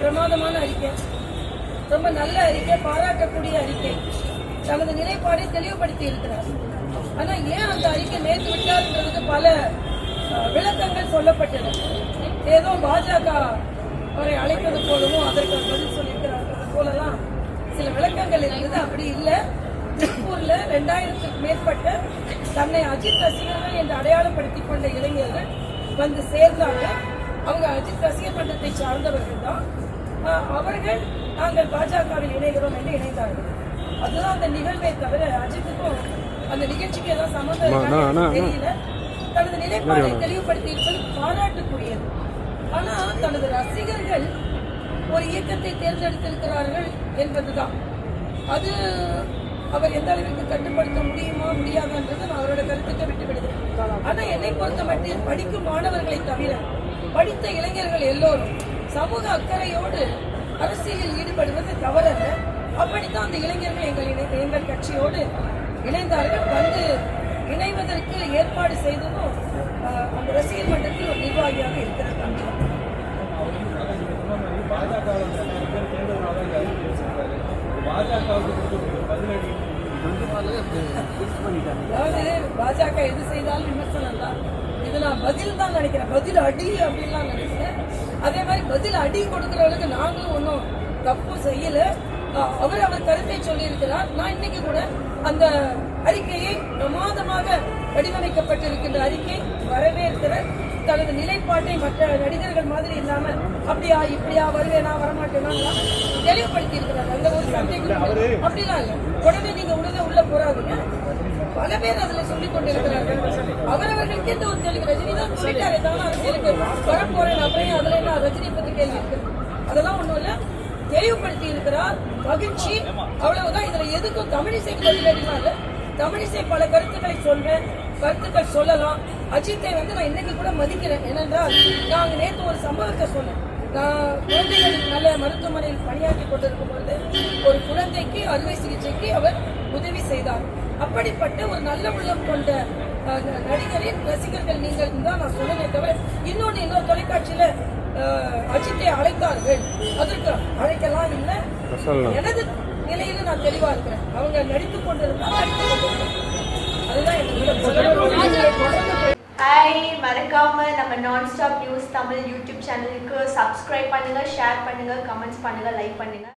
பிரமாதமான அறிக்கை. ரொம்ப நல்ல அறிக்கை பாராட்டக்கூடிய அறிக்கை. தனது நிலைப்பாடை தெளிவுபடுத்தி இருக்கிறார். ஆனா ஏன் அந்த அறிக்கை நேற்று விட்டார்ன்றதுக்கு பல விளக்கங்கள் சொல்லப்பட்டது. ஏதோ பாஜக அவரை அழைப்பது போலவும் அதற்கு பதில் சொல்லியிருக்கிறார்கள் போலலாம் சில விளக்கங்கள் இருந்தது. அப்படி இல்லை. திருப்பூர்ல ரெண்டாயிரத்துக்கு மேற்பட்ட தன்னை அஜித் ரசிகர்கள் என்று அடையாளப்படுத்திக் கொண்ட இளைஞர்கள் வந்து சேர்ந்தாங்க. அவங்க ரசிகர் மன்றத்தை சார்ந்தவர்கள் தான். அவர்கள் நாங்கள் பாஜகவில் இணைகிறோம் என்று இணைந்தார்கள். அதுதான் அந்த நிகழ்வை தவிர அஜித்துக்கும் அந்த நிகழ்ச்சிக்கு ஏதோ இருக்கான்னு தெரியல. தனது நிலைப்பாடை தெளிவுபடுத்தி இருப்பது பாராட்டுக்குரியது. ஆனா தனது ரசிகர்கள் ஒரு இயக்கத்தை தேர்ந்தெடுத்திருக்கிறார்கள் என்பதுதான். அது அவர் எந்த அளவிற்கு கட்டுப்படுத்த முடியுமா முடியாதுன்றது நான் அவரோட கருத்துக்கு விட்டுவிடுது ஆனா என்னை பொறுத்த மட்டும் படிக்கும் மாணவர்களை தவிர படித்த இளைஞர்கள் எல்லோரும் சமூக அக்கறையோடு அரசியலில் ஈடுபடுவது தவறல்ல. அப்படித்தான் அந்த இளைஞர்கள் எங்கள் இணை- எங்கள் கட்சியோடு இணைந்தார்கள். வந்து இணைவதற்கு ஏற்பாடு செய்ததும் அந்த ரசிகர் பாஜக எது செய்தாலும் விமர்சனம் தான். இது நான் பதில் தான் நினைக்கிறேன். பதில் அடி அப்படின்லாம் நினைக்கிறேன். அதே மாதிரி பதில் அடி கொடுக்கறவளுக்கு நாங்களும் ஒன்றும் தப்பு செய்யல. அவர் அவர் கருத்தை சொல்லியிருக்கிறார். நான் இன்னைக்கு கூட அந்த அறிக்கையை பிரமாதமாக வடிவமைக்கப்பட்டிருக்கின்ற அறிக்கை வரவேற்கிற தனது நிலைப்பாட்டை மற்ற நடிகர்கள் மாதிரி இல்லாம அப்படியா இப்படியா வருவேனா வரமாட்டேனா தெளிவுபடுத்தி இருக்கிறார் அந்த ஒரு சந்தேகம் அப்படிலாம் இல்லை. உடனே நீங்க உடனே உள்ள போறாதீங்க. பல பேர் அதுல சொல்லிக் கொண்டிருக்கிறார்கள். அவரவர்களுக்கு எந்த ஒரு கேள்வி ரஜினி தான் சொல்லிட்டாரே தவிர அரசியலுக்கு வரப்போறேன் அப்புறம் அதுல என்ன ரஜினி பத்தி கேள்வி இருக்கு? அதெல்லாம் ஒண்ணும் இல்ல. தெளிவுபடுத்தி இருக்கிறார் மகிழ்ச்சி. அவ்வளவுதான். இதுல எதுக்கும் தமிழிசை பதிலடிலாம் இல்ல தமிழிசை பல கருத்துக்களை சொல்வேன். கருத்துக்கள் சொல்லலாம். அஜித்தை வந்து நான் இன்னைக்கு கூட மதிக்கிறேன். ஏனென்றால் நாங்க நேற்று ஒரு சம்பவத்தை சொன்னேன். நான் குழந்தைகள் நல்ல மருத்துவமனையில் பணியாற்றி கொண்டிருக்கும் பொழுது ஒரு குழந்தைக்கு அறுவை சிகிச்சைக்கு அவர் உதவி செய்தார். அப்படிப்பட்ட ஒரு நல்ல உள்ளம் கொண்ட நடிகரின் ரசிகர்கள் நீங்கள் தான் நான் சொன்னதே தவிர இன்னொன்று இன்னொரு தொலைக்காட்சியில அஜித்தை அழைத்தார்கள். அதற்கு அழைக்கலாம் இல்லை? எனது நிலையில நான் தெளிவா இருக்கிறேன். அவங்க நடித்துக் கொண்டிருந்தா நடித்துக் கொண்டிருந்தேன் அதுதான் எனக்கு மறக்காமல் மறக்காம நம்ம non stop news Tamil YouTube சேனலுக்கு சப்ஸ்கிரைப் பண்ணுங்க ஷேர் பண்ணுங்க கமெண்ட்ஸ் பண்ணுங்க லைக் பண்ணுங்க.